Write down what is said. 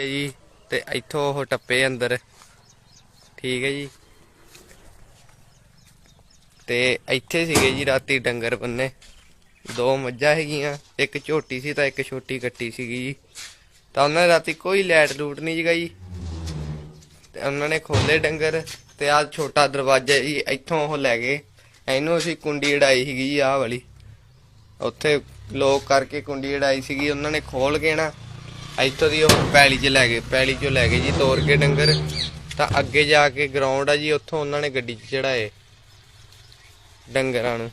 ਹੈ ਜੀ ਤੇ ਇੱਥੋਂ ਉਹ ਟੱਪੇ ਅੰਦਰ। ਠੀਕ ਹੈ ਜੀ। ਤੇ ਇੱਥੇ ਸੀਗੇ ਜੀ ਰਾਤੀ ਡੰਗਰ ਬੰਨੇ। ਦੋ ਮੱਝਾਂ ਹੈਗੀਆਂ, ਇੱਕ ਝੋਟੀ ਸੀ ਤਾਂ ਇੱਕ ਛੋਟੀ ਕੱਟੀ ਸੀਗੀ ਜੀ। ਤਾਂ ਉਹਨਾਂ ਨੇ ਰਾਤੀ ਕੋਈ ਲੈਟ ਲੂਟ ਨਹੀਂ ਜਗਾ ਜੀ ਤੇ ਉਹਨਾਂ ਨੇ ਖੋਲੇ ਡੰਗਰ ਤੇ ਆਹ ਛੋਟਾ ਦਰਵਾਜ਼ਾ ਜੀ ਇੱਥੋਂ ਉਹ ਲੈ ਗਏ। ਇਹਨੂੰ ਅਸੀਂ ਕੁੰਡੀ ਅੜਾਈ ਸੀਗੀ ਜੀ ਆਹ ਵਾਲੀ। ਉੱਥੇ ਲੋਕ ਕਰਕੇ ਕੁੰਡੀ ਅੜਾਈ ਸੀਗੀ, ਉਹਨਾਂ ਨੇ ਖੋਲ ਕੇ ਨਾ ਇੱਥੋਂ ਦੀ ਉਹ ਪੈਲੀ 'ਚ ਲੈ ਗਏ, ਪੈਲੀ 'ਚੋਂ ਲੈ ਗਏ ਜੀ, ਤੋਰ ਕੇ ਡੰਗਰ। ਤਾਂ ਅੱਗੇ ਜਾ ਕੇ ਗਰਾਊਂਡ ਆ ਜੀ, ਉੱਥੋਂ ਉਹਨਾਂ ਨੇ ਗੱਡੀ 'ਚ ਚੜਾਏ ਡੰਗਰਾਂ ਨੂੰ।